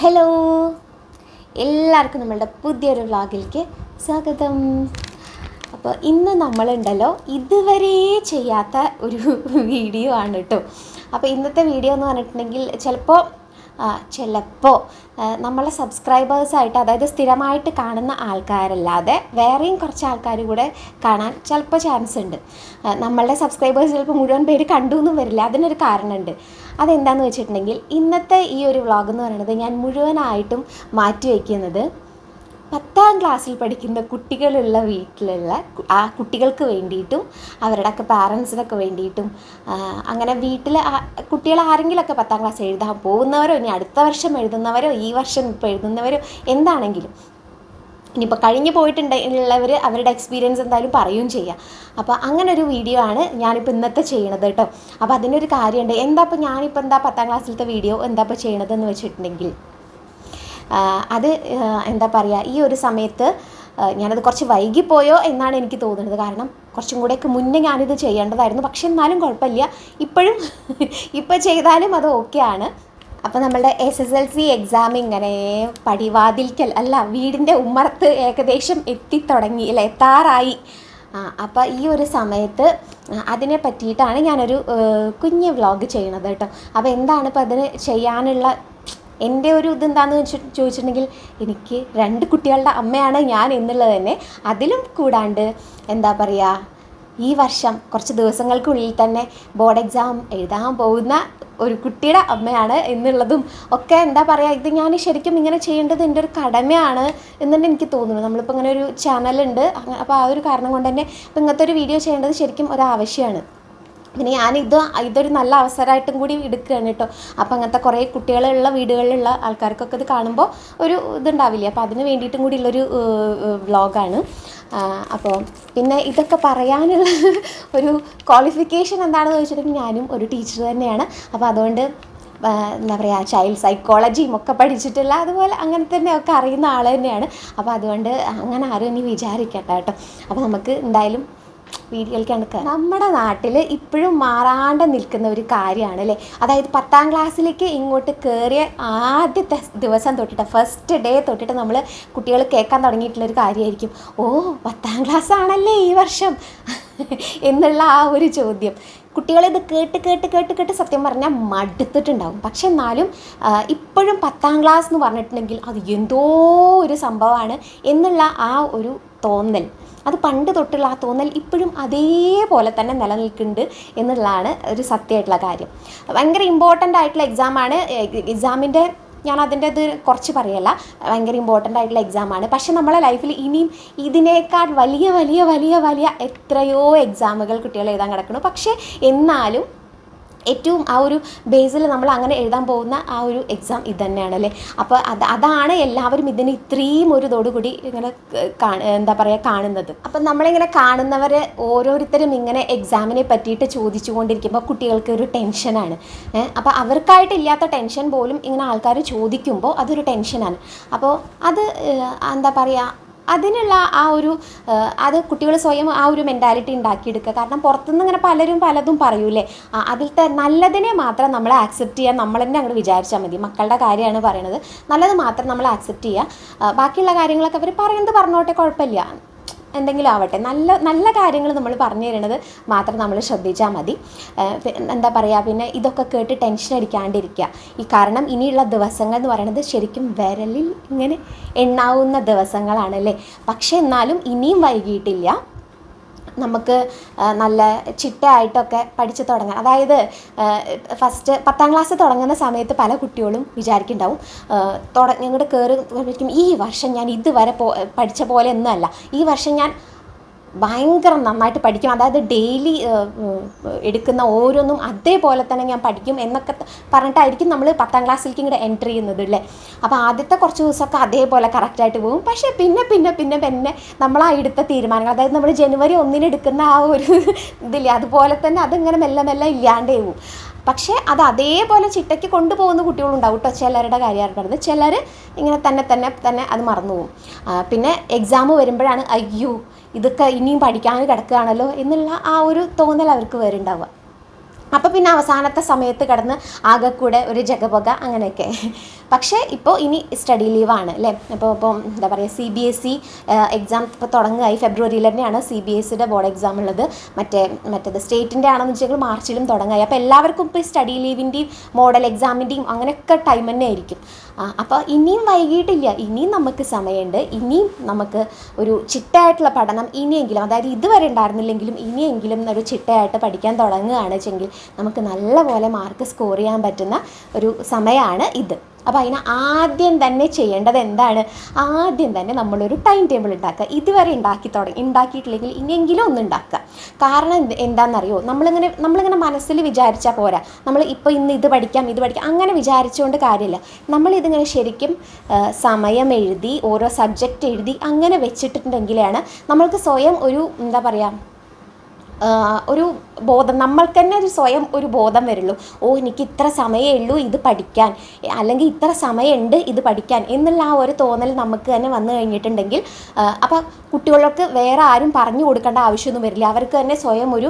Hello എല്ലാവർക്കും നമ്മളുടെ പുതിയൊരു വ്ളോഗിലേക്ക് സ്വാഗതം. അപ്പോൾ ഇന്ന് നമ്മളുണ്ടല്ലോ ഇതുവരെ ചെയ്യാത്ത ഒരു വീഡിയോ ആണ് കേട്ടോ. അപ്പോൾ ഇന്നത്തെ വീഡിയോ എന്ന് പറഞ്ഞിട്ടുണ്ടെങ്കിൽ ചിലപ്പോൾ ചിലപ്പോൾ നമ്മളെ സബ്സ്ക്രൈബേഴ്സായിട്ട് അതായത് സ്ഥിരമായിട്ട് കാണുന്ന ആൾക്കാരല്ലാതെ വേറെയും കുറച്ച് ആൾക്കാർ കൂടെ കാണാൻ ചിലപ്പോൾ ചാൻസ് ഉണ്ട്. നമ്മളുടെ സബ്സ്ക്രൈബേഴ്സ് ചിലപ്പോൾ മുഴുവൻ പേര് കണ്ടു എന്നും വരില്ല. അതിനൊരു കാരണമുണ്ട്. അതെന്താണെന്ന് വെച്ചിട്ടുണ്ടെങ്കിൽ ഇന്നത്തെ ഈ ഒരു വ്ളോഗ് എന്ന് പറയുന്നത് ഞാൻ മുഴുവനായിട്ടും മാറ്റി വയ്ക്കുന്നത് പത്താം ക്ലാസ്സിൽ പഠിക്കുന്ന കുട്ടികളുള്ള വീട്ടിലുള്ള ആ കുട്ടികൾക്ക് വേണ്ടിയിട്ടും അവരുടെ ഒക്കെ പാരൻസിനൊക്കെ വേണ്ടിയിട്ടും അങ്ങനെ വീട്ടിൽ കുട്ടികൾ ആരെങ്കിലുമൊക്കെ പത്താം ക്ലാസ് എഴുതാൻ പോകുന്നവരോ ഇനി അടുത്ത വർഷം എഴുതുന്നവരോ ഈ വർഷം ഇപ്പോൾ എഴുതുന്നവരോ എന്താണെങ്കിലും. ഇനിയിപ്പോൾ കഴിഞ്ഞ് പോയിട്ടുണ്ടെങ്കിലുള്ളവർ അവരുടെ എക്സ്പീരിയൻസ് എന്തായാലും പറയുകയും ചെയ്യാം. അപ്പോൾ അങ്ങനെ ഒരു വീഡിയോ ആണ് ഞാനിപ്പോൾ ഇന്നത്തെ ചെയ്യണത് കേട്ടോ. അപ്പോൾ അതിനൊരു കാര്യമുണ്ട്. എന്താ ഇപ്പോൾ ഞാനിപ്പോൾ എന്താ പത്താം ക്ലാസ്സിലത്തെ വീഡിയോ എന്താ ഇപ്പോൾ ചെയ്യണതെന്ന് വെച്ചിട്ടുണ്ടെങ്കിൽ അത് എന്താ പറയുക ഈ ഒരു സമയത്ത് ഞാനത് കുറച്ച് വൈകിപ്പോയോ എന്നാണ് എനിക്ക് തോന്നുന്നത്. കാരണം കുറച്ചും കൂടെയൊക്കെ മുന്നേ ഞാനിത് ചെയ്യേണ്ടതായിരുന്നു. പക്ഷെ എന്നാലും കുഴപ്പമില്ല. ഇപ്പോഴും ഇപ്പോൾ ചെയ്താലും അത് ഓക്കെ ആണ്. അപ്പോൾ നമ്മളുടെ S S L C exam ഇങ്ങനെ പടിവാതിൽക്കൽ അല്ല വീടിന്റെ ഉമ്മറത്ത് ഏകദേശം എത്തിത്തുടങ്ങി അല്ല എത്താറായി. അപ്പോൾ ഈ ഒരു സമയത്ത് അതിനെ പറ്റിയിട്ടാണ് ഞാനൊരു കുഞ്ഞ് വ്ളോഗ് ചെയ്യണത് കേട്ടോ. അപ്പോൾ എന്താണ് ഇപ്പോൾ അതിന് ചെയ്യാനുള്ള എന്റെ ഒരു ഇതെന്താണെന്ന് വെച്ച് ചോദിച്ചിട്ടുണ്ടെങ്കിൽ എനിക്ക് രണ്ട് കുട്ടികളുടെ അമ്മയാണ് ഞാൻ എന്നുള്ളത് തന്നെ. അതിലും കൂടാണ്ട് എന്താ പറയുക ഈ വർഷം കുറച്ച് ദിവസങ്ങൾക്കുള്ളിൽ തന്നെ ബോർഡ് എക്സാം എഴുതാൻ പോകുന്ന ഒരു കുട്ടിയുടെ അമ്മയാണ് എന്നുള്ളതും ഒക്കെ എന്താ പറയുക ഇത് ഞാൻ ശരിക്കും ഇങ്ങനെ ചെയ്യേണ്ടത് എന്റെ ഒരു കടമയാണ് എന്ന് തന്നെ എനിക്ക് തോന്നുന്നു. നമ്മളിപ്പോൾ ഇങ്ങനെ ഒരു ചാനലുണ്ട് അപ്പോൾ ആ ഒരു കാരണം കൊണ്ട് തന്നെ ഇപ്പം ഇങ്ങനത്തെ ഒരു വീഡിയോ ചെയ്യേണ്ടത് ശരിക്കും ഒരു ആവശ്യമാണ് പിന്നെ ഞാനിത് ഇതൊരു നല്ല അവസരമായിട്ടും കൂടി എടുക്കുകയാണ് കേട്ടോ. അപ്പം അങ്ങനത്തെ കുറേ കുട്ടികളുള്ള വീടുകളിലുള്ള ആൾക്കാർക്കൊക്കെ ഇത് കാണുമ്പോൾ ഒരു ഇതുണ്ടാവില്ലേ? അപ്പോൾ അതിന് വേണ്ടിയിട്ടും കൂടി ഉള്ളൊരു വ്ളോഗാണ്. അപ്പോൾ പിന്നെ ഇതൊക്കെ പറയാനുള്ള ഒരു ക്വാളിഫിക്കേഷൻ എന്താണെന്ന് ചോദിച്ചിട്ടുണ്ടെങ്കിൽ ഞാനും ഒരു ടീച്ചർ തന്നെയാണ്. അപ്പോൾ അതുകൊണ്ട് എന്താ പറയുക ചൈൽഡ് സൈക്കോളജിയും ഒക്കെ പഠിച്ചിട്ടുള്ള അതുപോലെ അങ്ങനെ തന്നെ ഒക്കെ അറിയുന്ന ആൾ തന്നെയാണ്. അപ്പോൾ അതുകൊണ്ട് അങ്ങനെ ആരും ഇനി വിചാരിക്കട്ടെ കേട്ടോ. അപ്പോൾ നമുക്ക് എന്തായാലും നമ്മുടെ നാട്ടിൽ ഇപ്പോഴും മാറാണ്ട് നിൽക്കുന്ന ഒരു കാര്യമാണ് അല്ലേ അതായത് പത്താം ക്ലാസ്സിലേക്ക് ഇങ്ങോട്ട് കയറിയ ആദ്യത്തെ ദിവസം തൊട്ടിട്ട് ഫസ്റ്റ് ഡേ തൊട്ടിട്ട് നമ്മൾ കുട്ടികൾ കേൾക്കാൻ തുടങ്ങിയിട്ടുള്ളൊരു കാര്യമായിരിക്കും ഓ പത്താം ക്ലാസ് ആണല്ലേ ഈ വർഷം? എന്നുള്ള ആ ഒരു ചോദ്യം. കുട്ടികളിത് കേട്ട് കേട്ട് കേട്ട് കേട്ട് സത്യം പറഞ്ഞാൽ മടുത്തിട്ടുണ്ടാവും. പക്ഷെ എന്നാലും ഇപ്പോഴും പത്താം ക്ലാസ് എന്ന് പറഞ്ഞിട്ടുണ്ടെങ്കിൽ അത് എന്തോ ഒരു സംഭവമാണ് എന്നുള്ള ആ ഒരു തോന്നൽ. അത് പണ്ട് തൊട്ടുള്ള ആ തോന്നൽ ഇപ്പോഴും അതേപോലെ തന്നെ നിലനിൽക്കുന്നുണ്ട് എന്നുള്ളതാണ് ഒരു സത്യമായിട്ടുള്ള കാര്യം. ഭയങ്കര ഇമ്പോർട്ടന്റ് ആയിട്ടുള്ള എക്സാമാണ് എക്സാമിന്റെ ഞാൻ അതിന്റെ ഇത് കുറച്ച് പറയല്ല. ഭയങ്കര ഇമ്പോർട്ടന്റ് ആയിട്ടുള്ള എക്സാമാണ് പക്ഷെ നമ്മളെ ലൈഫിൽ ഇനിയും ഇതിനേക്കാൾ വലിയ വലിയ വലിയ വലിയ എത്രയോ എക്സാമുകൾ കുട്ടികൾ എഴുതാൻ കിടക്കുന്നു. പക്ഷേ എന്നാലും ഏറ്റവും ആ ഒരു ബേസിൽ നമ്മൾ അങ്ങനെ എഴുതാൻ പോകുന്ന ആ ഒരു എക്സാം ഇത് തന്നെയാണ് അല്ലേ അപ്പോൾ അത് അതാണ് എല്ലാവരും ഇതിന് ഇത്രയും ഒരു ഇതോടുകൂടി ഇങ്ങനെ എന്താ പറയുക കാണുന്നത്. അപ്പം നമ്മളിങ്ങനെ കാണുന്നവർ ഓരോരുത്തരും ഇങ്ങനെ എക്സാമിനെ പറ്റിയിട്ട് ചോദിച്ചുകൊണ്ടിരിക്കുമ്പോൾ കുട്ടികൾക്ക് ഒരു ടെൻഷനാണ് അപ്പോൾ അവർക്കായിട്ടില്ലാത്ത ടെൻഷൻ പോലും ഇങ്ങനെ ആൾക്കാർ ചോദിക്കുമ്പോൾ അതൊരു ടെൻഷനാണ് അപ്പോൾ അത് എന്താ പറയുക അതിനുള്ള ആ ഒരു അത് കുട്ടികൾ സ്വയം ആ ഒരു മെന്റാലിറ്റി ഉണ്ടാക്കിയെടുക്കുക. കാരണം പുറത്തുനിന്ന് ഇങ്ങനെ പലരും പലതും പറയൂലേ അതിലത്തെ നല്ലതിനെ മാത്രം നമ്മൾ ആക്സെപ്റ്റ് ചെയ്യാൻ നമ്മൾ തന്നെ അങ്ങോട്ട് വിചാരിച്ചാൽ മതി. മക്കളുടെ കാര്യമാണ് പറയണത്. നല്ലത് മാത്രം നമ്മൾ ആക്സെപ്റ്റ് ചെയ്യുക ബാക്കിയുള്ള കാര്യങ്ങളൊക്കെ അവർ പറയുന്നത് പറഞ്ഞോട്ടെ കുഴപ്പമില്ല. എന്തെങ്കിലും ആവട്ടെ. നല്ല നല്ല കാര്യങ്ങൾ നമ്മൾ പറഞ്ഞു തരുന്നത് മാത്രം നമ്മൾ ശ്രദ്ധിച്ചാൽ മതി. എന്താ പറയുക പിന്നെ ഇതൊക്കെ കേട്ട് ടെൻഷൻ അടിക്കാണ്ടിരിക്കുക. ഈ കാരണം ഇനിയുള്ള ദിവസങ്ങൾ എന്ന് പറയുന്നത് ശരിക്കും വിരലിൽ ഇങ്ങനെ എണ്ണാവുന്ന ദിവസങ്ങളാണല്ലേ പക്ഷേ എന്നാലും ഇനിയും വൈകിട്ടില്ല നമുക്ക് നല്ല ചിട്ടയായിട്ടൊക്കെ പഠിച്ച് തുടങ്ങാം. അതായത് ഫസ്റ്റ് പത്താം ക്ലാസ് തുടങ്ങുന്ന സമയത്ത് പല കുട്ടികളും വിചാരിക്കുന്നുണ്ടാവും തുടങ്ങി ഇങ്ങോട്ട് കയറി ഈ വർഷം ഞാൻ ഇതുവരെ പോ പഠിച്ച പോലെ ഒന്നുമല്ല. ഈ വർഷം ഞാൻ ഭയങ്കര നന്നായിട്ട് പഠിക്കും. അതായത് ഡെയിലി എടുക്കുന്ന ഓരോന്നും അതേപോലെ തന്നെ ഞാൻ പഠിക്കും എന്നൊക്കെ പറഞ്ഞിട്ടായിരിക്കും നമ്മൾ പത്താം ക്ലാസ്സിലേക്ക് ഇങ്ങോട്ട് എൻട്രി ചെയ്യുന്നത് അല്ലേ അപ്പോൾ ആദ്യത്തെ കുറച്ച് ദിവസമൊക്കെ അതേപോലെ കറക്റ്റായിട്ട് പോകും. പക്ഷേ പിന്നെ പിന്നെ പിന്നെ പിന്നെ നമ്മൾ ആ എടുത്ത തീരുമാനങ്ങൾ അതായത് നമ്മൾ ജനുവരി ഒന്നിന് എടുക്കുന്ന ആ ഒരു ഇതില്ലേ അതുപോലെ തന്നെ അതിങ്ങനെ മെല്ലെ മെല്ലെ ഇല്ലാണ്ടേ പോകും പക്ഷേ അത് അതേപോലെ ചിട്ടയ്ക്ക് കൊണ്ടുപോകുന്ന കുട്ടികളുണ്ടാവും കേട്ടോ ചിലരുടെ കാര്യമാണ് പറഞ്ഞത്. ചിലർ ഇങ്ങനെ തന്നെ തന്നെ തന്നെ അത് മറന്നു പോകും. പിന്നെ എക്സാം വരുമ്പോഴാണ് അയ്യോ ഇതൊക്കെ ഇനിയും പഠിക്കാൻ കിടക്കുകയാണല്ലോ എന്നുള്ള ആ ഒരു തോന്നൽ അവർക്ക് വരുന്നുണ്ടാവുക. അപ്പോൾ പിന്നെ അവസാനത്തെ സമയത്ത് കിടന്ന് ആകെക്കൂടെ കൂടെ ഒരു ജഗപൊക അങ്ങനെയൊക്കെ. പക്ഷേ ഇപ്പോൾ ഇനി സ്റ്റഡി ലീവാണ് അല്ലേ? അപ്പോൾ ഇപ്പം എന്താ പറയുക C B S E exam ഇപ്പോൾ തുടങ്ങുകയായി. ഫെബ്രുവരിയിൽ തന്നെയാണ് സി ബി എസ് സിയുടെ ബോർഡ് എക്സാം ഉള്ളത്. മറ്റേ മറ്റേത് സ്റ്റേറ്റിന്റെ ആണെന്ന് വെച്ചാൽ മാർച്ചിലും തുടങ്ങുകയായി. അപ്പോൾ എല്ലാവർക്കും ഇപ്പോൾ സ്റ്റഡി ലീവിന്റെയും മോഡൽ എക്സാമിന്റെയും അങ്ങനെയൊക്കെ ടൈം തന്നെ ആയിരിക്കും. അപ്പോൾ ഇനിയും വൈകിട്ടില്ല. ഇനിയും നമുക്ക് സമയമുണ്ട്. ഇനിയും നമുക്ക് ഒരു ചിട്ടയായിട്ടുള്ള പഠനം ഇനിയെങ്കിലും അതായത് ഇതുവരെ ഉണ്ടായിരുന്നില്ലെങ്കിലും ഇനിയെങ്കിലും ഒരു ചിട്ടയായിട്ട് പഠിക്കാൻ തുടങ്ങുകയാണ് വെച്ചെങ്കിൽ നമുക്ക് നല്ലപോലെ മാർക്ക് സ്കോർ ചെയ്യാൻ പറ്റുന്ന ഒരു സമയമാണ് ഇത്. അപ്പോൾ അതിന് ആദ്യം തന്നെ ചെയ്യേണ്ടത് എന്താണ്? ആദ്യം തന്നെ നമ്മളൊരു ടൈം ടേബിൾ ഉണ്ടാക്കുക ഇതുവരെ ഉണ്ടാക്കി തുടങ്ങി ഉണ്ടാക്കിയിട്ടില്ലെങ്കിൽ ഇനിയെങ്കിലും ഒന്ന് ഉണ്ടാക്കുക കാരണം എന്ത് എന്താണെന്നറിയോ നമ്മളിങ്ങനെ നമ്മളിങ്ങനെ മനസ്സിൽ വിചാരിച്ചാൽ പോരാ. നമ്മൾ ഇപ്പോൾ ഇന്ന് ഇത് പഠിക്കാം ഇത് പഠിക്കാം അങ്ങനെ വിചാരിച്ചുകൊണ്ട് കാര്യമില്ല നമ്മളിതിങ്ങനെ ശരിക്കും സമയം എഴുതി ഓരോ സബ്ജക്റ്റ് എഴുതി അങ്ങനെ വെച്ചിട്ടുണ്ടെങ്കിലാണ് നമ്മൾക്ക് സ്വയം ഒരു എന്താ പറയുക ഒരു ബോധം നമ്മൾക്ക് തന്നെ ഒരു സ്വയം ഒരു ബോധം വരുള്ളൂ. ഓ എനിക്ക് ഇത്ര സമയമേ ഉള്ളൂ ഇത് പഠിക്കാൻ. അല്ലെങ്കിൽ ഇത്ര സമയമുണ്ട് ഇത് പഠിക്കാൻ. എന്നുള്ള ആ ഒരു തോന്നൽ നമുക്ക് തന്നെ വന്നു കഴിഞ്ഞിട്ടുണ്ടെങ്കിൽ അപ്പോൾ കുട്ടികൾക്ക് വേറെ ആരും പറഞ്ഞു കൊടുക്കേണ്ട ആവശ്യമൊന്നും വരില്ല. അവർക്ക് തന്നെ സ്വയം ഒരു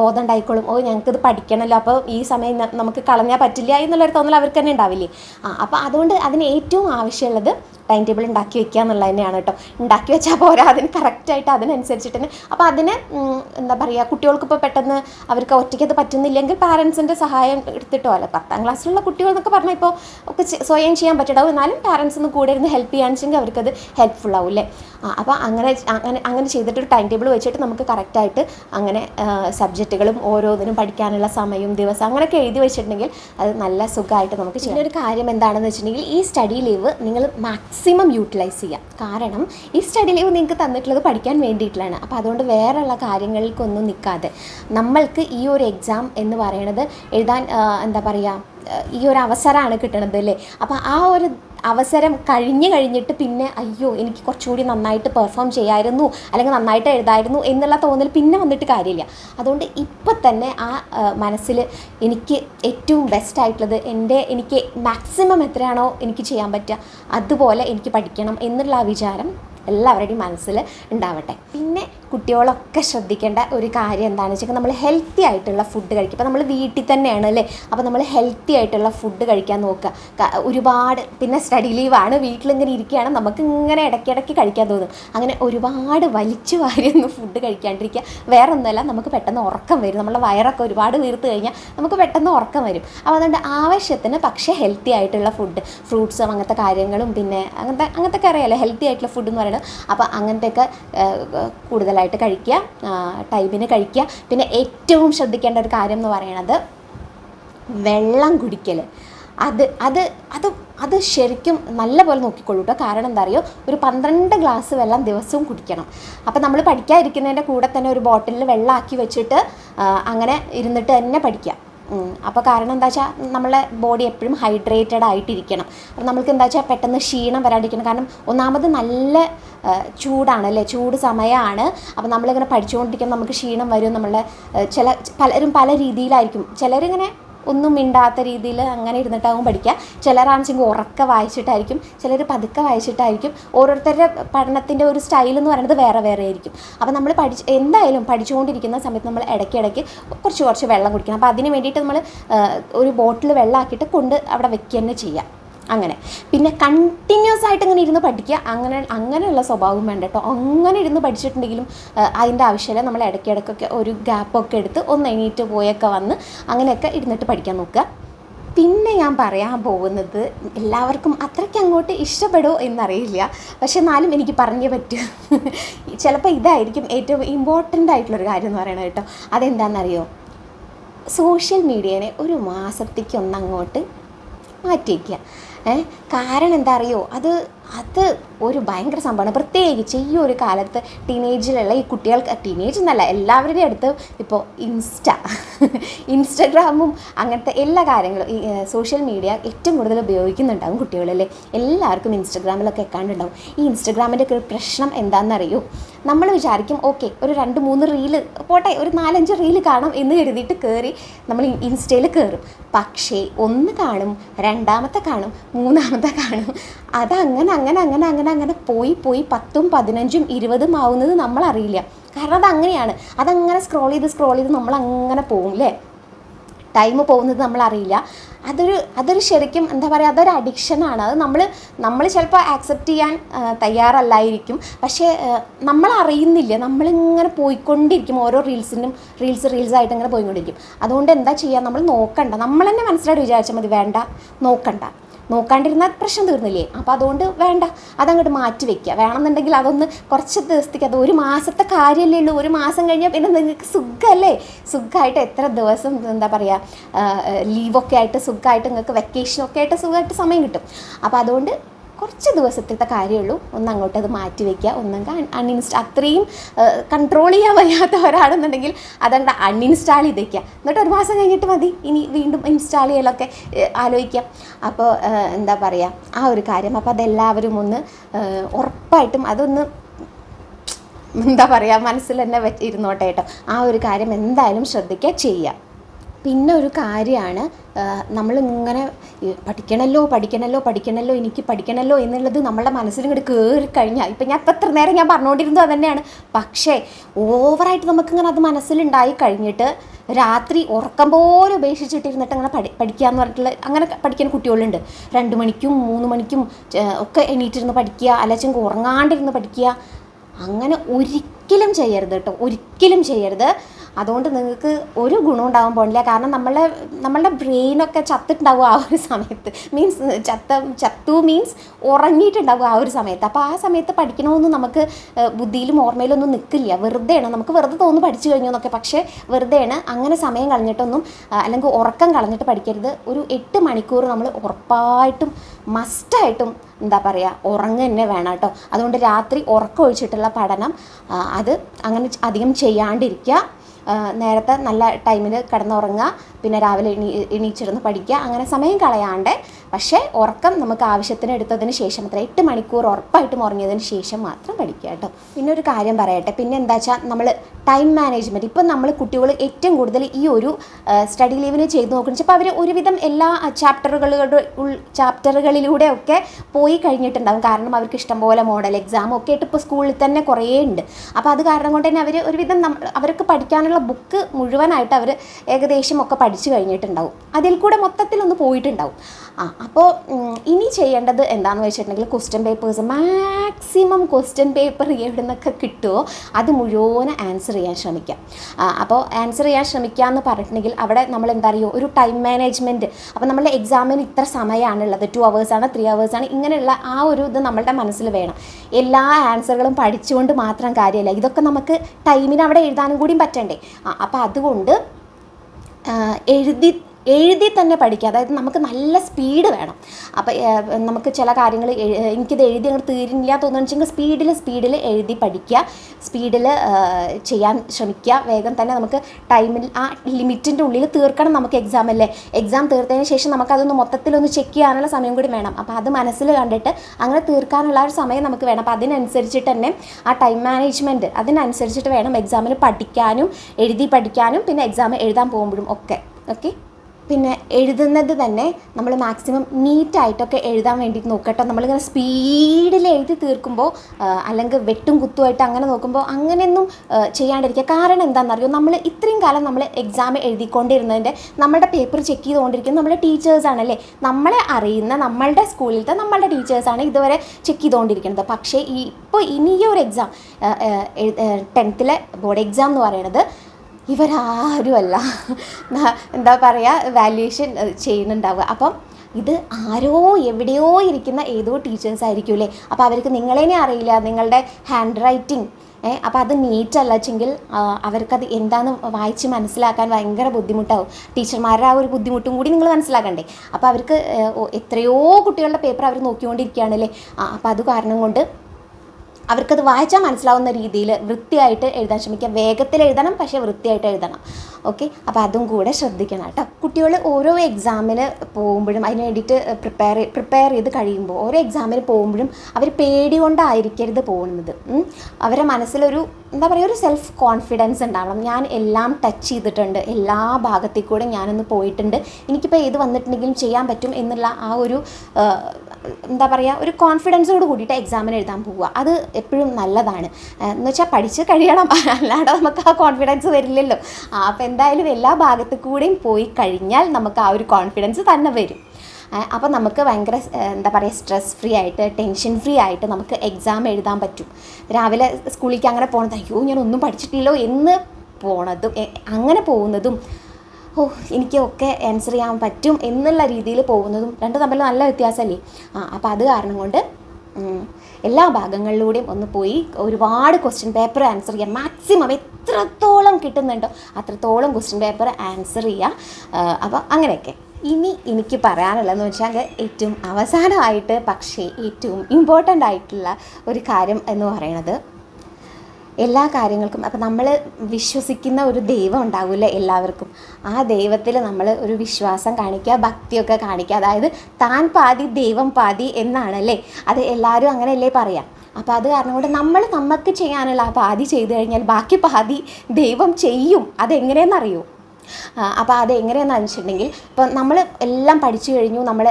ബോധം ഉണ്ടായിക്കോളും. ഓ ഞങ്ങൾക്കിത് പഠിക്കണമല്ലോ അപ്പോൾ ഈ സമയം നമുക്ക് കളഞ്ഞാൽ പറ്റില്ല എന്നുള്ളൊരു തോന്നൽ അവർക്ക് തന്നെ ഉണ്ടാവില്ലേ? ആ അപ്പോൾ അതുകൊണ്ട് അതിന് ഏറ്റവും ആവശ്യമുള്ളത് ടൈം ടേബിൾ ഉണ്ടാക്കി വെക്കുക എന്നുള്ളത് തന്നെയാണ് കേട്ടോ. ഉണ്ടാക്കി വെച്ചാൽ പോരാ. അതിന് കറക്റ്റായിട്ട് അതിനനുസരിച്ചിട്ട് തന്നെ. അപ്പോൾ അതിന് എന്താ പറയുക കുട്ടികൾക്ക് ഇപ്പോൾ പെട്ടെന്ന് അവർക്ക് ഒറ്റയ്ക്ക് അത് പറ്റുന്നില്ലെങ്കിൽ പാരൻസിന്റെ സഹായം എടുത്തിട്ടോ? അല്ല പത്താം ക്ലാസ്സിലുള്ള കുട്ടികൾ എന്നൊക്കെ പറഞ്ഞാൽ ഇപ്പോൾ ഒക്കെ സ്വയം ചെയ്യാൻ പറ്റണ്ടാവും. എന്നാലും പാരൻസ് ഒന്ന് കൂടെ ഇരുന്ന് ഹെൽപ്പ് വെച്ചെങ്കിൽ അവർക്കത് ഹെൽപ്ഫുൾ ആവും അല്ലേ അപ്പോൾ അങ്ങനെ അങ്ങനെ അങ്ങനെ ചെയ്തിട്ട് ഒരു ടൈം ടേബിൾ വെച്ചിട്ട് നമുക്ക് കറക്റ്റായിട്ട് അങ്ങനെ സബ്ജക്റ്റുകളും ഓരോന്നിനും പഠിക്കാനുള്ള സമയവും ദിവസം അങ്ങനെയൊക്കെ എഴുതി വെച്ചിട്ടുണ്ടെങ്കിൽ അത് നല്ല സുഖമായിട്ട് നമുക്ക് ചെയ്യാം. ഒരു കാര്യം എന്താണെന്ന് വെച്ചിട്ടുണ്ടെങ്കിൽ ഈ സ്റ്റഡി ലീവ് നിങ്ങൾ മാക്സിമം യൂട്ടിലൈസ് ചെയ്യാം. കാരണം ഈ സ്റ്റഡി ലീവ് നിങ്ങൾക്ക് തന്നിട്ടുള്ളത് പഠിക്കാൻ വേണ്ടിയിട്ടുള്ളതാണ്. അപ്പോൾ അതുകൊണ്ട് വേറെയുള്ള കാര്യങ്ങൾക്കൊന്നും നിൽക്കാതെ നമ്മൾക്ക് ഈ ഒരു എക്സാം എന്ന് പറയുന്നത് എഴുതാൻ എന്താ പറയുക ഈ ഒരു അവസരമാണ് കിട്ടണത് അല്ലേ? അപ്പോൾ ആ ഒരു അവസരം കഴിഞ്ഞു കഴിഞ്ഞിട്ട് പിന്നെ അയ്യോ എനിക്ക് കുറച്ചുകൂടി നന്നായിട്ട് പെർഫോം ചെയ്യായിരുന്നു അല്ലെങ്കിൽ നന്നായിട്ട് എഴുതായിരുന്നു എന്നുള്ള തോന്നൽ പിന്നെ വന്നിട്ട് കാര്യമില്ല. അതുകൊണ്ട് ഇപ്പം തന്നെ ആ മനസ്സിൽ എനിക്ക് ഏറ്റവും ബെസ്റ്റ് ആയിട്ടുള്ളത് എന്റെ എനിക്ക് മാക്സിമം എത്രയാണോ എനിക്ക് ചെയ്യാൻ പറ്റുക അതുപോലെ എനിക്ക് പഠിക്കണം എന്നുള്ള ആ വിചാരം എല്ലാവരുടെയും മനസ്സിൽ ഉണ്ടാവട്ടെ. പിന്നെ കുട്ടികളൊക്കെ ശ്രദ്ധിക്കേണ്ട ഒരു കാര്യം എന്താണെന്ന് വെച്ചാൽ നമ്മൾ ഹെൽത്തി ആയിട്ടുള്ള ഫുഡ് കഴിക്കുക. ഇപ്പോൾ നമ്മൾ വീട്ടിൽ തന്നെയാണ് അല്ലേ? അപ്പോൾ നമ്മൾ ഹെൽത്തി ആയിട്ടുള്ള ഫുഡ് കഴിക്കാൻ നോക്കുക. ഒരുപാട് പിന്നെ സ്റ്റഡി ലീവാണ് വീട്ടിലിങ്ങനെ ഇരിക്കുകയാണ്. നമുക്ക് ഇങ്ങനെ ഇടയ്ക്കിടയ്ക്ക് കഴിക്കാൻ തോന്നും. അങ്ങനെ ഒരുപാട് വലിച്ചു വാരിയൊന്നും ഫുഡ് കഴിക്കാണ്ടിരിക്കുക. വേറെ ഒന്നുമല്ല നമുക്ക് പെട്ടെന്ന് ഉറക്കം വരും. നമ്മളെ വയറൊക്കെ ഒരുപാട് വീർത്ത് കഴിഞ്ഞാൽ നമുക്ക് പെട്ടെന്ന് ഉറക്കം വരും. അപ്പോൾ അതുകൊണ്ട് ആവശ്യത്തിന് പക്ഷേ ഹെൽത്തി ആയിട്ടുള്ള ഫുഡ് ഫ്രൂട്ട്സും അങ്ങനത്തെ കാര്യങ്ങളും പിന്നെ അങ്ങനത്തെ അങ്ങനത്തെ ഒക്കെ അറിയാമല്ലോ ഹെൽത്തി ആയിട്ടുള്ള ഫുഡ് എന്ന് പറയുന്നത്. അപ്പോൾ അങ്ങനത്തെയൊക്കെ ഏഹ്, കൂടുതലായിട്ട് കഴിക്കുക ടൈമിന് കഴിക്കുക. പിന്നെ ഏറ്റവും ശ്രദ്ധിക്കേണ്ട ഒരു കാര്യം എന്ന് പറയുന്നത് വെള്ളം കുടിക്കൽ. അത് അത് അത് അത് ശരിക്കും നല്ലപോലെ നോക്കിക്കൊള്ളൂ കേട്ടോ കാരണം എന്താ അറിയോ? ഒരു പന്ത്രണ്ട് ഗ്ലാസ് വെള്ളം ദിവസവും കുടിക്കണം. അപ്പോൾ നമ്മൾ പഠിക്കാതിരിക്കുന്നതിന്റെ കൂടെ തന്നെ ഒരു ബോട്ടിലിൽ വെള്ളമാക്കി വെച്ചിട്ട് അങ്ങനെ ഇരുന്നിട്ട് തന്നെ പഠിക്കുക. അപ്പോൾ കാരണം എന്താ വെച്ചാൽ നമ്മളെ ബോഡി എപ്പോഴും ഹൈഡ്രേറ്റഡ് ആയിട്ടിരിക്കണം. അപ്പോൾ നമുക്ക് എന്താ വെച്ചാൽ പെട്ടെന്ന് ക്ഷീണം വരാണ്ടിരിക്കണം. കാരണം ഒന്നാമത് നല്ല ചൂടാണ് അല്ലേ ചൂട് സമയമാണ് അപ്പോൾ നമ്മളിങ്ങനെ പഠിച്ചുകൊണ്ടിരിക്കുമ്പോൾ നമുക്ക് ക്ഷീണം വരും. നമ്മളുടെ ചില പലരും പല രീതിയിലായിരിക്കും. ചിലരിങ്ങനെ ഒന്നും മിണ്ടാത്ത രീതിയിൽ അങ്ങനെ ഇരുന്നിട്ടാവും പഠിക്കുക. ചിലരാണെച്ചെങ്കിൽ ഉറക്ക വായിച്ചിട്ടായിരിക്കും ചിലർ പതുക്കെ വായിച്ചിട്ടായിരിക്കും. ഓരോരുത്തരുടെ പഠനത്തിന്റെ ഒരു സ്റ്റൈൽ എന്ന് പറയുന്നത് വേറെ വേറെ ആയിരിക്കും. അപ്പോൾ നമ്മൾ പഠിച്ച് എന്തായാലും പഠിച്ചുകൊണ്ടിരിക്കുന്ന സമയത്ത് നമ്മൾ ഇടയ്ക്കിടയ്ക്ക് കുറച്ച് കുറച്ച് വെള്ളം കുടിക്കണം. അപ്പോൾ അതിന് വേണ്ടിയിട്ട് നമ്മൾ ഒരു ബോട്ടിൽ വെള്ളമാക്കിയിട്ട് കൊണ്ട് അവിടെ വെക്കുക തന്നെ ചെയ്യുക അങ്ങനെ. പിന്നെ കണ്ടിന്യൂസ് ആയിട്ട് ഇങ്ങനെ ഇരുന്ന് പഠിക്കുക. അങ്ങനെ അങ്ങനെയുള്ള സ്വഭാവം വേണ്ട കേട്ടോ അങ്ങനെ ഇരുന്ന് പഠിച്ചിട്ടുണ്ടെങ്കിലും അതിന്റെ ആവശ്യമില്ല. നമ്മൾ ഇടയ്ക്കിടയ്ക്കൊക്കെ ഒരു ഗ്യാപ്പൊക്കെ എടുത്ത് ഒന്ന് എണീറ്റ് പോയൊക്കെ വന്ന് അങ്ങനെയൊക്കെ ഇരുന്നിട്ട് പഠിക്കാൻ നോക്കുക. പിന്നെ ഞാൻ പറയാൻ പോകുന്നത് എല്ലാവർക്കും അത്രയ്ക്ക് അങ്ങോട്ട് ഇഷ്ടപ്പെടുമോ എന്നറിയില്ല. പക്ഷെ എന്നാലും എനിക്ക് പറഞ്ഞേ പറ്റൂ. ചിലപ്പോൾ ഇതായിരിക്കും ഏറ്റവും ഇമ്പോർട്ടന്റ് ആയിട്ടുള്ളൊരു കാര്യം എന്ന് പറയണത് കേട്ടോ. അതെന്താണെന്നറിയോ? സോഷ്യൽ മീഡിയനെ ഒരു മാസത്തേക്ക് ഒന്നങ്ങോട്ട് മാറ്റി കാരണം എന്താ അറിയോ? അത് അത് ഒരു ഭയങ്കര സംഭവമാണ്. പ്രത്യേകിച്ച് ഈ ഒരു കാലത്ത് ടീനേജിലുള്ള ഈ കുട്ടികൾക്ക് ടീനേജ് എന്നല്ല എല്ലാവരുടെയും അടുത്ത് ഇപ്പോൾ ഇൻസ്റ്റ ഇൻസ്റ്റഗ്രാമും അങ്ങനത്തെ എല്ലാ കാര്യങ്ങളും ഈ സോഷ്യൽ മീഡിയ ഏറ്റവും കൂടുതൽ ഉപയോഗിക്കുന്നുണ്ടാവും കുട്ടികളല്ലേ എല്ലാവർക്കും ഇൻസ്റ്റഗ്രാമിലൊക്കെ അക്കൗണ്ട് ഉണ്ടാവും. ഈ ഇൻസ്റ്റഗ്രാമിന്റെ ഒക്കെ ഒരു പ്രശ്നം എന്താണെന്നറിയോ? നമ്മൾ വിചാരിക്കും ഓക്കെ ഒരു രണ്ട് മൂന്ന് റീൽ പോട്ടെ ഒരു നാലഞ്ച് റീൽ കാണാം എന്ന് കരുതിയിട്ട് കയറി നമ്മൾ ഇൻസ്റ്റയിൽ കയറും പക്ഷേ ഒന്ന് കാണും രണ്ടാമത്തെ കാണും മൂന്നാമത്തെ കാണും. അതങ്ങനെ അങ്ങനെ അങ്ങനെ അങ്ങനെ അങ്ങനെ പോയി പോയി പത്തും പതിനഞ്ചും ഇരുപതും ആവുന്നത് നമ്മളറിയില്ല. കാരണം അത് അങ്ങനെയാണ് അതങ്ങനെ സ്ക്രോൾ ചെയ്ത് സ്ക്രോൾ ചെയ്ത് നമ്മൾ അങ്ങനെ പോകും അല്ലേ ടൈം പോകുന്നത് നമ്മൾ അറിയില്ല അതൊരു അതൊരു ശരിക്കും എന്താ പറയുക അതൊരു അഡിക്ഷനാണ് അത് നമ്മൾ നമ്മൾ ചിലപ്പോൾ ആക്സെപ്റ്റ് ചെയ്യാൻ തയ്യാറല്ലായിരിക്കും. പക്ഷേ നമ്മൾ അറിയുന്നില്ല നമ്മളിങ്ങനെ പോയിക്കൊണ്ടിരിക്കും. ഓരോ റീൽസിനും റീൽസ് റീൽസായിട്ട് ഇങ്ങനെ പോയിക്കൊണ്ടിരിക്കും. അതുകൊണ്ട് എന്താ ചെയ്യുക നമ്മൾ നോക്കണ്ട. നമ്മൾ തന്നെ മനസ്സിലായിട്ട് വിചാരിച്ചാൽ മതി. വേണ്ട നോക്കണ്ട. നോക്കാണ്ടിരുന്നാൽ പ്രശ്നം തീർന്നില്ലേ? അപ്പോൾ അതുകൊണ്ട് വേണ്ട അതങ്ങോട്ട് മാറ്റി വെക്കുക. വേണമെന്നുണ്ടെങ്കിൽ അതൊന്ന് കുറച്ച് ദിവസത്തേക്ക് അത് ഒരു മാസത്തെ കാര്യമല്ലേ ഉള്ളൂ. ഒരു മാസം കഴിഞ്ഞാൽ പിന്നെ നിങ്ങൾക്ക് സുഖമല്ലേ സുഖമായിട്ട് എത്ര ദിവസം എന്താ പറയുക ലീവൊക്കെ ആയിട്ട് സുഖമായിട്ട് നിങ്ങൾക്ക് വെക്കേഷനൊക്കെ ആയിട്ട് സുഖമായിട്ട് സമയം കിട്ടും. അപ്പോൾ അതുകൊണ്ട് കുറച്ച് ദിവസത്തെ കാര്യമുള്ളൂ. ഒന്ന് അങ്ങോട്ട് അത് മാറ്റി വയ്ക്കുക ഒന്നെങ്കിൽ അൺഇൻസ്റ്റാ അത്രയും കൺട്രോൾ ചെയ്യാൻ വയ്യാത്ത ഒരാളെന്നുണ്ടെങ്കിൽ അതങ്ങോട്ട് അൺഇൻസ്റ്റാൾ ചെയ്ത് വയ്ക്കുക എന്നിട്ട് ഒരു മാസം കഴിഞ്ഞിട്ട് മതി. ഇനി വീണ്ടും ഇൻസ്റ്റാൾ ചെയ്യലൊക്കെ ആലോചിക്കാം അപ്പോൾ എന്താ പറയുക ആ ഒരു കാര്യം. അപ്പോൾ അതെല്ലാവരും ഒന്ന് ഉറപ്പായിട്ടും അതൊന്ന് എന്താ പറയുക മനസ്സിൽ തന്നെ ഇരുന്നോട്ടെ കേട്ടോ. ആ ഒരു കാര്യം എന്തായാലും ശ്രദ്ധിക്കുക ചെയ്യുക. പിന്നെ ഒരു കാര്യമാണ് നമ്മളിങ്ങനെ പഠിക്കണമല്ലോ പഠിക്കണമല്ലോ പഠിക്കണമല്ലോ എനിക്ക് പഠിക്കണമല്ലോ എന്നുള്ളത് നമ്മളുടെ മനസ്സിലിങ്ങോട്ട് കയറി കഴിഞ്ഞാൽ ഇപ്പം ഞാൻ ഇപ്പം എത്ര നേരം ഞാൻ പറഞ്ഞുകൊണ്ടിരുന്നത് തന്നെയാണ് പക്ഷേ ഓവറായിട്ട് നമുക്കിങ്ങനെ അത് മനസ്സിലുണ്ടായി കഴിഞ്ഞിട്ട് രാത്രി ഉറക്കം പോലെ ഉപേക്ഷിച്ചിട്ടിരുന്നിട്ട് അങ്ങനെ പഠി പഠിക്കുക എന്ന് പറഞ്ഞിട്ടുള്ള അങ്ങനെ പഠിക്കുന്ന കുട്ടികളുണ്ട്. രണ്ട് മണിക്കും മൂന്ന് മണിക്കും ഒക്കെ എണീറ്റിരുന്ന് പഠിക്കുക അല്ലെങ്കിൽ ഉറങ്ങാണ്ടിരുന്ന് പഠിക്കുക അങ്ങനെ ഒരിക്കലും ചെയ്യരുത് കേട്ടോ. ഒരിക്കലും ചെയ്യരുത്. അതുകൊണ്ട് നിങ്ങൾക്ക് ഒരു ഗുണം ഉണ്ടാവാൻ പോണില്ല. കാരണം നമ്മളെ നമ്മളുടെ ബ്രെയിനൊക്കെ ചത്തിട്ടുണ്ടാവും ആ ഒരു സമയത്ത്. മീൻസ് ചത്ത ചത്തു മീൻസ് ഉറങ്ങിയിട്ടുണ്ടാവും ആ ഒരു സമയത്ത്. അപ്പോൾ ആ സമയത്ത് പഠിക്കണമെന്ന് നമുക്ക് ബുദ്ധിയിലും ഓർമ്മയിലും ഒന്നും നിൽക്കില്ല. വെറുതെയാണ്. നമുക്ക് വെറുതെ തോന്നുന്നു പഠിച്ചു കഴിഞ്ഞു എന്നൊക്കെ. പക്ഷേ വെറുതെയാണ്. അങ്ങനെ സമയം കളഞ്ഞിട്ടൊന്നും അല്ലെങ്കിൽ ഉറക്കം കളഞ്ഞിട്ട് പഠിക്കരുത്. ഒരു എട്ട് മണിക്കൂർ നമ്മൾ ഉറപ്പായിട്ടും മസ്റ്റായിട്ടും എന്താ പറയുക ഉറങ്ങുക തന്നെ വേണം കേട്ടോ. അതുകൊണ്ട് രാത്രി ഉറക്കം ഒഴിച്ചിട്ടുള്ള പഠനം അത് അങ്ങനെ അധികം ചെയ്യാണ്ടിരിക്കുക. നേരത്തെ നല്ല ടൈമിൽ കിടന്നുറങ്ങുക പിന്നെ രാവിലെ എണീ എണീച്ചിരുന്ന് പഠിക്കുക അങ്ങനെ സമയം കളയാണ്ട് പക്ഷേ ഉറക്കം നമുക്ക് ആവശ്യത്തിന് എടുത്തതിന് ശേഷം അത്ര എട്ട് മണിക്കൂർ ഉറപ്പായിട്ടും ഉറങ്ങിയതിന് ശേഷം മാത്രം പഠിക്കുക കേട്ടോ. പിന്നെ ഒരു കാര്യം പറയട്ടെ. പിന്നെ എന്താ വെച്ചാൽ നമ്മൾ ടൈം മാനേജ്മെന്റ് ഇപ്പം നമ്മൾ കുട്ടികൾ ഏറ്റവും കൂടുതൽ ഈ ഒരു സ്റ്റഡി ലീവിന് ചെയ്ത് നോക്കുന്ന. വെച്ചാൽ അവർ ഒരുവിധം എല്ലാ ചാപ്റ്ററുകളുടെ ചാപ്റ്ററുകളിലൂടെ ഒക്കെ പോയി കഴിഞ്ഞിട്ടുണ്ടാകും കാരണം അവർക്ക് ഇഷ്ടംപോലെ മോഡൽ എക്സാം ഒക്കെ ആയിട്ട് ഇപ്പോൾ സ്കൂളിൽ തന്നെ കുറേ ഉണ്ട്. അപ്പോൾ അത് കാരണം കൊണ്ട് തന്നെ അവർ ഒരുവിധം അവർക്ക് പഠിക്കാനുള്ള ബുക്ക് മുഴുവനായിട്ട് അവർ ഏകദേശം ഒക്കെ പഠിച്ചു കഴിഞ്ഞിട്ടുണ്ടാവും. അതിൽ കൂടെ മൊത്തത്തിലൊന്ന് പോയിട്ടുണ്ടാവും. ആ അപ്പോൾ ഇനി ചെയ്യേണ്ടത് എന്താണെന്ന് വെച്ചിട്ടുണ്ടെങ്കിൽ question papers maximum question paper എവിടെ നിന്നൊക്കെ കിട്ടുമോ അത് മുഴുവൻ ആൻസർ ചെയ്യാൻ ശ്രമിക്കാം. അപ്പോൾ ആൻസർ ചെയ്യാൻ ശ്രമിക്കുക എന്ന് പറഞ്ഞിട്ടുണ്ടെങ്കിൽ അവിടെ നമ്മൾ എന്താ അറിയോ ഒരു ടൈം മാനേജ്മെന്റ് അപ്പോൾ നമ്മളുടെ എക്സാമിന് ഇത്ര സമയമാണുള്ളത് ടു അവേഴ്സാണ് ത്രീ അവേഴ്സാണ് ഇങ്ങനെയുള്ള ആ ഒരു ഇത് നമ്മളുടെ മനസ്സിൽ വേണം. എല്ലാ ആൻസറുകളും പഠിച്ചുകൊണ്ട് മാത്രം കാര്യമില്ല. ഇതൊക്കെ നമുക്ക് ടൈമിന് അവിടെ എഴുതാനും കൂടിയും പറ്റണ്ടേ? അപ്പോൾ അതുകൊണ്ട് എഴുതി എഴുതി തന്നെ പഠിക്കുക. അതായത് നമുക്ക് നല്ല സ്പീഡ് വേണം. അപ്പം നമുക്ക് ചില കാര്യങ്ങൾ എനിക്കിത് എഴുതി അങ്ങോട്ട് തീരുന്നില്ല തോന്നുന്നുവെച്ചെങ്കിൽ സ്പീഡിൽ സ്പീഡിൽ എഴുതി പഠിക്കുക. സ്പീഡിൽ ചെയ്യാൻ ശ്രമിക്കുക. വേഗം തന്നെ നമുക്ക് ടൈമിൽ ആ ലിമിറ്റിന്റെ ഉള്ളിൽ തീർക്കണം നമുക്ക് എക്സാം അല്ലേ? എക്സാം തീർത്തതിന് ശേഷം നമുക്കതൊന്ന് മൊത്തത്തിലൊന്ന് ചെക്ക് ചെയ്യാനുള്ള സമയം കൂടി വേണം. അപ്പോൾ അത് മനസ്സിൽ കണ്ടിട്ട് അങ്ങനെ തീർക്കാനുള്ള ഒരു സമയം നമുക്ക് വേണം. അപ്പോൾ അതിനനുസരിച്ചിട്ട് തന്നെ ആ ടൈം മാനേജ്മെന്റ് അതിനനുസരിച്ചിട്ട് വേണം എക്സാമിന് പഠിക്കാനും എഴുതി പഠിക്കാനും പിന്നെ എക്സാം എഴുതാൻ പോകുമ്പോഴും ഒക്കെ. ഓക്കെ പിന്നെ എഴുതുന്നത് തന്നെ നമ്മൾ മാക്സിമം നീറ്റായിട്ടൊക്കെ എഴുതാൻ വേണ്ടി നോക്കട്ടോ നമ്മളിങ്ങനെ സ്പീഡിൽ എഴുതി തീർക്കുമ്പോൾ അല്ലെങ്കിൽ വെട്ടും കുത്തുമായിട്ട് അങ്ങനെ നോക്കുമ്പോൾ അങ്ങനെയൊന്നും ചെയ്യാണ്ടിരിക്കുക. കാരണം എന്താണെന്നറിയോ? നമ്മൾ ഇത്രയും കാലം നമ്മൾ എക്സാം എഴുതിക്കൊണ്ടിരുന്നതിന്റെ നമ്മുടെ പേപ്പർ ചെക്ക് ചെയ്തുകൊണ്ടിരിക്കുന്നത് നമ്മുടെ ടീച്ചേഴ്സാണല്ലേ നമ്മളെ അറിയുന്ന നമ്മളുടെ സ്കൂളിലത്തെ നമ്മളുടെ ടീച്ചേഴ്സാണ് ഇതുവരെ ചെക്ക് ചെയ്തുകൊണ്ടിരിക്കുന്നത്. പക്ഷേ ഇപ്പോൾ ഇനി ഈ ഒരു എക്സാം ടെൻത്തിലെ ബോർഡ് എക്സാം എന്ന് പറയുന്നത് ഇവരാരുമല്ല. എന്താ പറയുക വാല്യുവേഷൻ ചെയ്യുന്നുണ്ടാവുക. അപ്പം ഇത് ആരോ എവിടെയോ ഇരിക്കുന്ന ഏതോ ടീച്ചേഴ്സ് ആയിരിക്കും അല്ലേ? അപ്പോൾ അവർക്ക് നിങ്ങളേനെ അറിയില്ല നിങ്ങളുടെ ഹാൻഡ് റൈറ്റിംഗ് ഏ അപ്പോൾ അത് നീറ്റ് അല്ലച്ചെങ്കിൽ അവർക്കത് എന്താണെന്ന് വായിച്ച് മനസ്സിലാക്കാൻ ഭയങ്കര ബുദ്ധിമുട്ടാവും. ടീച്ചർമാരുടെ ആ ഒരു ബുദ്ധിമുട്ടും കൂടി നിങ്ങൾ മനസ്സിലാക്കണ്ടേ. അപ്പോൾ അവർക്ക് എത്രയോ കുട്ടികളുടെ പേപ്പർ അവർ നോക്കിക്കൊണ്ടിരിക്കുകയാണല്ലേ അപ്പോൾ അത് കാരണം കൊണ്ട് അവർക്കത് വായിച്ചാൽ മനസ്സിലാവുന്ന രീതിയിൽ വൃത്തിയായിട്ട് എഴുതാൻ ശ്രമിക്കുക. വേഗത്തിൽ എഴുതണം പക്ഷേ വൃത്തിയായിട്ട് എഴുതണം. ഓക്കെ അപ്പോൾ അതും കൂടെ ശ്രദ്ധിക്കണം കേട്ടോ. കുട്ടികൾ ഓരോ എക്സാമിന് പോകുമ്പോഴും അതിന് വേണ്ടിയിട്ട് പ്രിപ്പയർ പ്രിപ്പയർ ചെയ്ത് കഴിയുമ്പോൾ ഓരോ എക്സാമിന് പോകുമ്പോഴും അവർ പേടി കൊണ്ടായിരിക്കരുത് പോകുന്നത്. അവരുടെ മനസ്സിലൊരു എന്താ പറയുക ഒരു സെൽഫ് കോൺഫിഡൻസ് ഉണ്ടാവണം. ഞാൻ എല്ലാം ടച്ച് ചെയ്തിട്ടുണ്ട്. എല്ലാ ഭാഗത്തിൽ കൂടെ ഞാനൊന്ന് പോയിട്ടുണ്ട്. എനിക്കിപ്പോൾ ഏത് വന്നിട്ടുണ്ടെങ്കിലും ചെയ്യാൻ പറ്റും എന്നുള്ള ആ ഒരു എന്താ പറയുക ഒരു കോൺഫിഡൻസോട് കൂടിയിട്ട് എക്സാമിന് എഴുതാൻ പോവുക. അത് എപ്പോഴും നല്ലതാണ്. എന്ന് വെച്ചാൽ പഠിച്ച് കഴിയണം. അല്ലാണ്ട് നമുക്ക് ആ കോൺഫിഡൻസ് വരില്ലല്ലോ. അപ്പോൾ എന്തായാലും എല്ലാ ഭാഗത്തു കൂടെയും പോയി കഴിഞ്ഞാൽ നമുക്ക് ആ ഒരു കോൺഫിഡൻസ് തന്നെ വരും. അപ്പോൾ നമുക്ക് ഭയങ്കര എന്താ പറയുക സ്ട്രെസ് ഫ്രീ ആയിട്ട് ടെൻഷൻ ഫ്രീ ആയിട്ട് നമുക്ക് എക്സാം എഴുതാൻ പറ്റും. രാവിലെ സ്കൂളിലേക്ക് അങ്ങനെ പോകണത് അയ്യോ ഞാൻ ഒന്നും പഠിച്ചിട്ടില്ലല്ലോ എന്ന് പോണതും അങ്ങനെ പോകുന്നതും ഓ എനിക്ക് ഒക്കെ ആൻസർ ചെയ്യാൻ പറ്റും എന്നുള്ള രീതിയിൽ പോകുന്നതും രണ്ട് തമ്മിൽ നല്ല വ്യത്യാസമല്ലേ? ആ അപ്പോൾ അത് കാരണം കൊണ്ട് എല്ലാ ഭാഗങ്ങളിലൂടെയും ഒന്ന് പോയി ഒരുപാട് ക്വസ്റ്റ്യൻ പേപ്പർ ആൻസർ ചെയ്യുക മാക്സിമം എത്രത്തോളം കിട്ടുന്നുണ്ടോ അത്രത്തോളം ക്വസ്റ്റ്യൻ പേപ്പർ ആൻസർ ചെയ്യുക അപ്പോൾ അങ്ങനെയൊക്കെ. ഇനി എനിക്ക് പറയാനുള്ളതെന്ന് വെച്ചാൽ ഏറ്റവും അവസാനമായിട്ട് പക്ഷേ ഏറ്റവും ഇമ്പോർട്ടന്റ് ആയിട്ടുള്ള ഒരു കാര്യം എന്ന് പറയുന്നത് എല്ലാ കാര്യങ്ങൾക്കും. അപ്പം നമ്മൾ വിശ്വസിക്കുന്ന ഒരു ദൈവം ഉണ്ടാവില്ല എല്ലാവർക്കും? ആ ദൈവത്തിൽ നമ്മൾ ഒരു വിശ്വാസം കാണിക്കുക ഭക്തിയൊക്കെ കാണിക്കുക. അതായത് താൻ പാതി ദൈവം പാതി എന്നാണല്ലേ? അത് എല്ലാവരും അങ്ങനെയല്ലേ പറയാം? അപ്പോൾ അത് കാരണം കൊണ്ട് നമ്മൾ നമുക്ക് ചെയ്യാനുള്ള ആ പാതി ചെയ്തു കഴിഞ്ഞാൽ ബാക്കി പാതി ദൈവം ചെയ്യും. അതെങ്ങനെയെന്നറിയോ? അപ്പോൾ അത് എങ്ങനെയാണെന്ന് വെച്ചിട്ടുണ്ടെങ്കിൽ ഇപ്പോൾ നമ്മൾ എല്ലാം പഠിച്ചു കഴിഞ്ഞു നമ്മൾ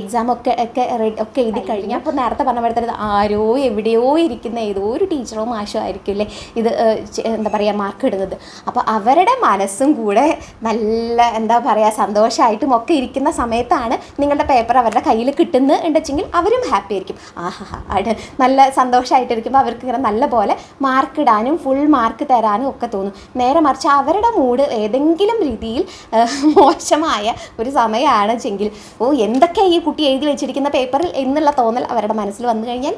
എക്സാം ഒക്കെ ഒക്കെ റെഡി ഒക്കെ എഴുതി കഴിഞ്ഞു. അപ്പോൾ നേരത്തെ പറഞ്ഞ പോലെ തന്നെ ആരോ എവിടെയോ ഇരിക്കുന്ന ഏതോ ഒരു ടീച്ചറോ മാഷോ ആയിരിക്കും അല്ലേ? ഇത് എന്താ പറയുക മാർക്ക് ഇടുന്നത്. അപ്പോൾ അവരുടെ മനസ്സും കൂടെ നല്ല എന്താ പറയുക സന്തോഷമായിട്ടും ഒക്കെ ഇരിക്കുന്ന സമയത്താണ് നിങ്ങളുടെ പേപ്പർ അവരുടെ കയ്യിൽ കിട്ടുന്നത് ഉണ്ടെച്ചെങ്കിൽ അവരും ഹാപ്പി ആയിരിക്കും. ആഹാ അത് നല്ല സന്തോഷമായിട്ടിരിക്കുമ്പോൾ അവർക്ക് ഇങ്ങനെ നല്ല പോലെ മാർക്ക് ഇടാനും ഫുൾ മാർക്ക് തരാനും ഒക്കെ തോന്നും. നേരെ മറിച്ച് അവരുടെ മൂഡ് ഏതെങ്കിലും രീതിയിൽ മോശമായ ഒരു സമയമാണ് വെച്ചെങ്കിൽ ഓ എന്തൊക്കെ ഈ കുട്ടി എഴുതി വെച്ചിരിക്കുന്ന പേപ്പറിൽ എന്നുള്ള തോന്നൽ അവരുടെ മനസ്സിൽ വന്നു കഴിഞ്ഞാൽ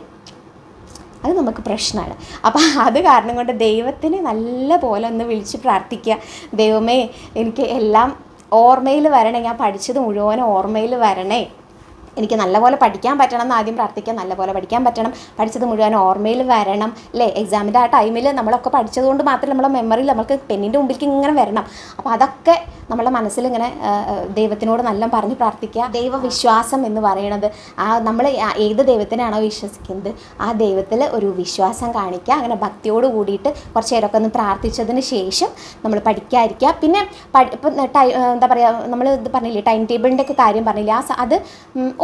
അത് നമുക്ക് പ്രശ്നമാണ്. അപ്പം അത് കാരണം കൊണ്ട് ദൈവത്തിനെ നല്ല പോലെ ഒന്ന് വിളിച്ച് പ്രാർത്ഥിക്കുക. ദൈവമേ എനിക്ക് എല്ലാം ഓർമ്മയിൽ വരണേ ഞാൻ പഠിച്ചത് മുഴുവൻ ഓർമ്മയിൽ വരണേ. എനിക്ക് നല്ലപോലെ പഠിക്കാൻ പറ്റണം എന്ന് ആദ്യം പ്രാർത്ഥിക്കാം. നല്ലപോലെ പഠിക്കാൻ പറ്റണം. പഠിച്ചത് മുഴുവൻ ഓർമ്മയിൽ വരണം. അല്ലേ എക്സാമിന്റെ ആ ടൈമിൽ നമ്മളൊക്കെ പഠിച്ചതുകൊണ്ട് മാത്രമേ നമ്മളെ മെമ്മറിയിൽ നമുക്ക് പെണ്ണിന്റെ മുമ്പിലേക്ക് ഇങ്ങനെ വരണം. അപ്പോൾ അതൊക്കെ നമ്മളെ ആ, ദൈവത്തിനോട് നല്ല പറഞ്ഞ് പ്രാർത്ഥിക്കുക. ദൈവവിശ്വാസം എന്ന് പറയുന്നത് ആ നമ്മൾ ഏത് ദൈവത്തിനാണോ വിശ്വസിക്കുന്നത് ആ ദൈവത്തിൽ ഒരു വിശ്വാസം കാണിക്കുക അങ്ങനെ ഭക്തിയോട് കൂടിയിട്ട് കുറച്ച് നേരമൊക്കെ ഒന്ന് പ്രാർത്ഥിച്ചതിന് ശേഷം നമ്മൾ പഠിക്കാതിരിക്കുക. പിന്നെ ഇപ്പം എന്താ പറയുക നമ്മൾ ഇത് പറഞ്ഞില്ലേ ടൈം ടേബിളിന്റെ ഒക്കെ കാര്യം പറഞ്ഞില്ല ആ അത്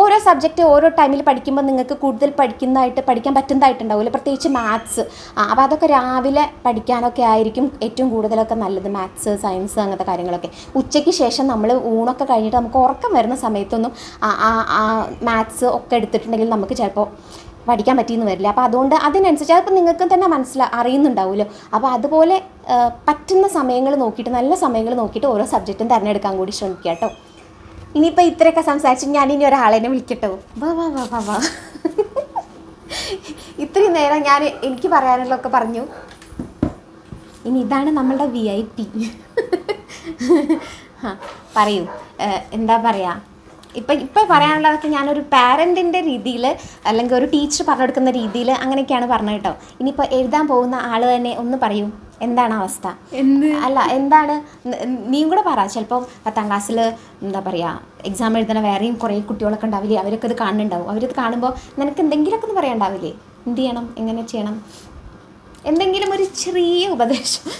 ഓരോ സബ്ജക്റ്റ് ഓരോ ടൈമിൽ പഠിക്കുമ്പോൾ നിങ്ങൾക്ക് കൂടുതൽ പഠിക്കുന്നതായിട്ട് പഠിക്കാൻ പറ്റുന്നതായിട്ടുണ്ടാവില്ല പ്രത്യേകിച്ച് മാത്സ്. അപ്പോൾ അതൊക്കെ രാവിലെ പഠിക്കാനൊക്കെ ആയിരിക്കും ഏറ്റവും കൂടുതലൊക്കെ നല്ലത് മാത്സ് സയൻസ് അങ്ങനത്തെ കാര്യങ്ങളൊക്കെ. ഉച്ചയ്ക്ക് ശേഷം നമ്മൾ ഊണൊക്കെ കഴിഞ്ഞിട്ട് നമുക്ക് ഉറക്കം വരുന്ന സമയത്തൊന്നും മാത്സ് ഒക്കെ എടുത്തിട്ടുണ്ടെങ്കിൽ നമുക്ക് ചിലപ്പോൾ പഠിക്കാൻ പറ്റിയെന്ന് വരില്ല. അപ്പോൾ അതുകൊണ്ട് അതിനനുസരിച്ച് അതിപ്പോൾ നിങ്ങൾക്കും തന്നെ മനസ്സിലാ അറിയുന്നുണ്ടാവുമല്ലോ. അപ്പോൾ അതുപോലെ പറ്റുന്ന സമയങ്ങൾ നോക്കിയിട്ട് നല്ല സമയങ്ങൾ നോക്കിയിട്ട് ഓരോ സബ്ജക്റ്റും തിരഞ്ഞെടുക്കാൻ കൂടി ശ്രമിക്കുക കേട്ടോ. ഇനിയിപ്പോൾ ഇത്രയൊക്കെ സംസാരിച്ച് ഞാൻ ഇനി ഒരാളെന്നെ വിളിക്കട്ടോ. വാ വാ വാ വാ വാ. ഇത്രയും നേരം ഞാൻ എനിക്ക് പറയാനുള്ളതൊക്കെ പറഞ്ഞു. ഇനി ഇതാണ് നമ്മളുടെ വി ഐ പി പറയൂ. എന്താ പറയുക ഇപ്പം ഇപ്പം പറയാനുള്ളതൊക്കെ ഞാനൊരു പാരന്റിന്റെ രീതിയിൽ അല്ലെങ്കിൽ ഒരു ടീച്ചർ പറഞ്ഞു കൊടുക്കുന്ന രീതിയിൽ അങ്ങനെയൊക്കെയാണ് പറഞ്ഞത് കേട്ടോ. ഇനിയിപ്പോൾ എഴുതാൻ പോകുന്ന ആൾ തന്നെ ഒന്ന് പറയൂ. എന്താണ് അവസ്ഥ? അല്ല എന്താണ്? ന- നീയും കൂടെ പറ. ചിലപ്പോൾ പത്താം ക്ലാസ്സിൽ എന്താ പറയുക എക്സാം എഴുതണ വേറെയും കുറേ കുട്ടികളൊക്കെ ഉണ്ടാവില്ലേ? അവരൊക്കെ ഇത് കാണുന്നുണ്ടാവും. അവരിത് കാണുമ്പോൾ നിനക്ക് എന്തെങ്കിലുമൊക്കെ ഒന്ന് പറയാണ്ടാവില്ലേ എന്ത് ചെയ്യണം? എങ്ങനെ ചെയ്യണം? എന്തെങ്കിലും ഒരു ചെറിയ ഉപദേശം.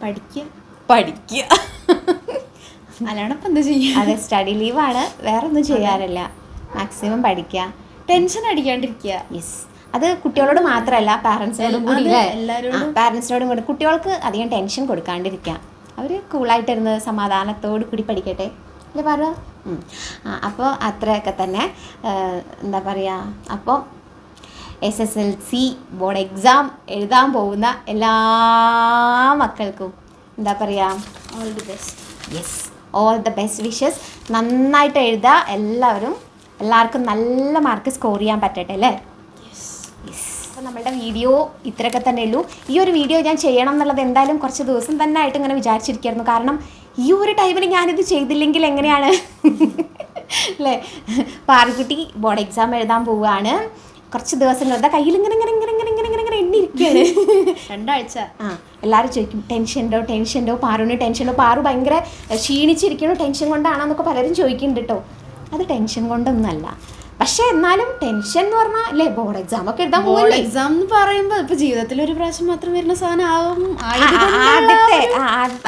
പഠിക്കുക പഠിക്കുക അല്ലാണ്ട് ഇപ്പം എന്താ ചെയ്യുക അതെ സ്റ്റഡി ലീവാണ് വേറെ ഒന്നും ചെയ്യാറില്ല. മാക്സിമം പഠിക്കുക ടെൻഷൻ അടിക്കാണ്ടിരിക്കുക യെസ് അത് കുട്ടികളോട് മാത്രമല്ല പാരൻസിനോടും കൂടി അതെ. പാരൻസിനോടും കൂടി. കുട്ടികൾക്ക് അധികം ടെൻഷൻ കൊടുക്കാണ്ടിരിക്കുക അവർ കൂളായിട്ടിരുന്ന് സമാധാനത്തോട് കൂടി പഠിക്കട്ടെ. അല്ലേ പറ അപ്പോൾ അത്രയൊക്കെ തന്നെ. എന്താ പറയുക അപ്പോൾ S S L C board exam എഴുതാൻ പോകുന്ന എല്ലാ മക്കൾക്കും എന്താ പറയുക all the best yes all the best wishes നന്നായിട്ട് എഴുതുക എല്ലാവരും എല്ലാവർക്കും നല്ല മാർക്ക് സ്കോർ ചെയ്യാൻ പറ്റട്ടെ അല്ലേ? അപ്പോൾ നമ്മളുടെ വീഡിയോ ഇത്രയൊക്കെ തന്നെ ഉള്ളൂ. ഈ ഒരു വീഡിയോ ഞാൻ ചെയ്യണം എന്നുള്ളത് എന്തായാലും കുറച്ച് ദിവസം തന്നെ ആയിട്ട് ഇങ്ങനെ വിചാരിച്ചിരിക്കുകയായിരുന്നു കാരണം ഈ ഒരു ടൈമിൽ ഞാനിത് ചെയ്തില്ലെങ്കിൽ എങ്ങനെയാണ്? അല്ലേ? പാറുക്കുട്ടി ബോർഡ് എക്സാം എഴുതാൻ പോവുകയാണ്. കുറച്ച് ദിവസങ്ങൾ. കയ്യിൽ ഇങ്ങനെ ഇങ്ങനെ ഇങ്ങനെ ഇങ്ങനെ ഇങ്ങനെ ഇങ്ങനെ ഇങ്ങനെ എണ്ണിയിരിക്കുകയാണ്. രണ്ടാഴ്ച. ആ എല്ലാവരും ചോദിക്കും ടെൻഷൻഡോ ടെൻഷൻഡോ പാറുവിന് ടെൻഷനോ പാറു ഭയങ്കര ക്ഷീണിച്ചിരിക്കണോ ടെൻഷൻ കൊണ്ടാണോ? എന്നൊക്കെ പലരും ചോദിക്കുന്നുണ്ട് കേട്ടോ അത് ടെൻഷൻ കൊണ്ടൊന്നുമല്ല. പക്ഷെ എന്നാലും ടെൻഷൻ എന്ന് പറഞ്ഞാൽ അല്ലേ ബോർഡ് എക്സാം ഒക്കെ എഴുതാൻ ബോർഡ് എക്സാം എന്ന് പറയുമ്പോൾ ഇപ്പൊ ജീവിതത്തിൽ ഒരു പ്രാവശ്യം മാത്രം വരുന്ന സാധനം ആവും. ആദ്യത്തെ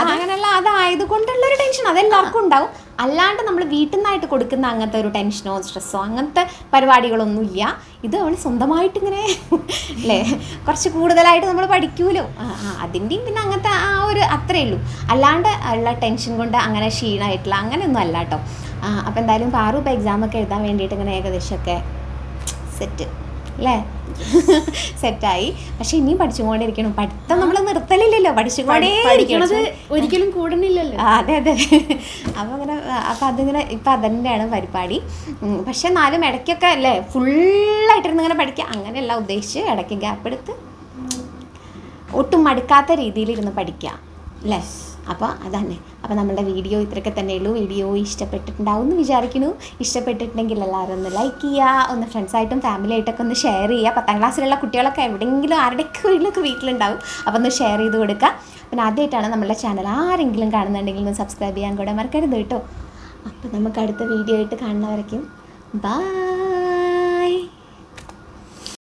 അങ്ങനെയുള്ള അതായത് കൊണ്ടുള്ള ഒരു ടെൻഷൻ അതെല്ലാവർക്കും ഉണ്ടാവും. അല്ലാണ്ട് നമ്മൾ വീട്ടിൽ നിന്നായിട്ട് കൊടുക്കുന്ന അങ്ങനത്തെ ഒരു ടെൻഷനോ സ്ട്രെസ്സോ അങ്ങനത്തെ പരിപാടികളൊന്നും ഇല്ല. ഇത് അവൾ സ്വന്തമായിട്ട് ഇങ്ങനെ അല്ലേ കുറച്ച് കൂടുതലായിട്ട് നമ്മൾ പഠിക്കൂലോ. അതിന്റെയും പിന്നെ അങ്ങനത്തെ ആ ഒരു അത്രയേ ഉള്ളൂ. അല്ലാണ്ട് ഉള്ള ടെൻഷൻ കൊണ്ട് അങ്ങനെ ക്ഷീണമായിട്ടുള്ള അങ്ങനെയൊന്നും അല്ല കേട്ടോ. അപ്പോൾ എന്തായാലും പാറു ഇപ്പോൾ എക്സാമൊക്കെ എഴുതാൻ വേണ്ടിയിട്ട് ഇങ്ങനെ ഏകദേശമൊക്കെ സെറ്റ് അല്ലേ സെറ്റായി പക്ഷെ ഇനിയും പഠിച്ചുകൊണ്ടിരിക്കണം. പഠിത്തം നമ്മൾ നിർത്തലില്ലല്ലോ. പഠിച്ചുകൊണ്ടേ പഠിക്കണത് ഒരിക്കലും കൂടണില്ലല്ലോ. ആ, അതെ അതെ. അപ്പം അങ്ങനെ അപ്പം അതിങ്ങനെ ഇപ്പം അതിന്റെയാണ് പരിപാടി. പക്ഷെ എന്നാലും ഇടയ്ക്കൊക്കെ അല്ലേ ഫുള്ളായിട്ടിരുന്ന് ഇങ്ങനെ പഠിക്കുക അങ്ങനെയല്ല ഉദ്ദേശിച്ച് ഇടയ്ക്ക് ഗ്യാപ്പ് എടുത്ത് ഒട്ടും മടുക്കാത്ത രീതിയിൽ ഇരുന്ന് പഠിക്കുക അല്ലേ അപ്പോൾ അതന്നെ അപ്പോൾ നമ്മുടെ വീഡിയോ ഇത്രയൊക്കെ തന്നെ ഉള്ളൂ. വീഡിയോ ഇഷ്ടപ്പെട്ടിട്ടുണ്ടാവും എന്ന് വിചാരിക്കുന്നു. ഇഷ്ടപ്പെട്ടിട്ടുണ്ടെങ്കിൽ എല്ലാവരും ഒന്ന് ലൈക്ക് ചെയ്യുക ഒന്ന് ഫ്രണ്ട്സായിട്ടും ഫാമിലി ആയിട്ടൊക്കെ ഒന്ന് ഷെയർ ചെയ്യുക. പത്താം ക്ലാസ്സിലുള്ള കുട്ടികളൊക്കെ എവിടെയെങ്കിലും ആരുടെയൊക്കെ വീട്ടിലൊക്കെ വീട്ടിലുണ്ടാവും. അപ്പോൾ ഒന്ന് ഷെയർ ചെയ്ത് കൊടുക്കുക. പിന്നെ ആദ്യമായിട്ടാണ് നമ്മുടെ ചാനൽ ആരെങ്കിലും കാണുന്നുണ്ടെങ്കിൽ ഒന്ന് സബ്സ്ക്രൈബ് ചെയ്യാൻ കൂടെ മറക്കരുത് കേട്ടോ. അപ്പോൾ നമുക്ക് അടുത്ത വീഡിയോ ആയിട്ട് കാണുന്നവരേക്കും. ബൈ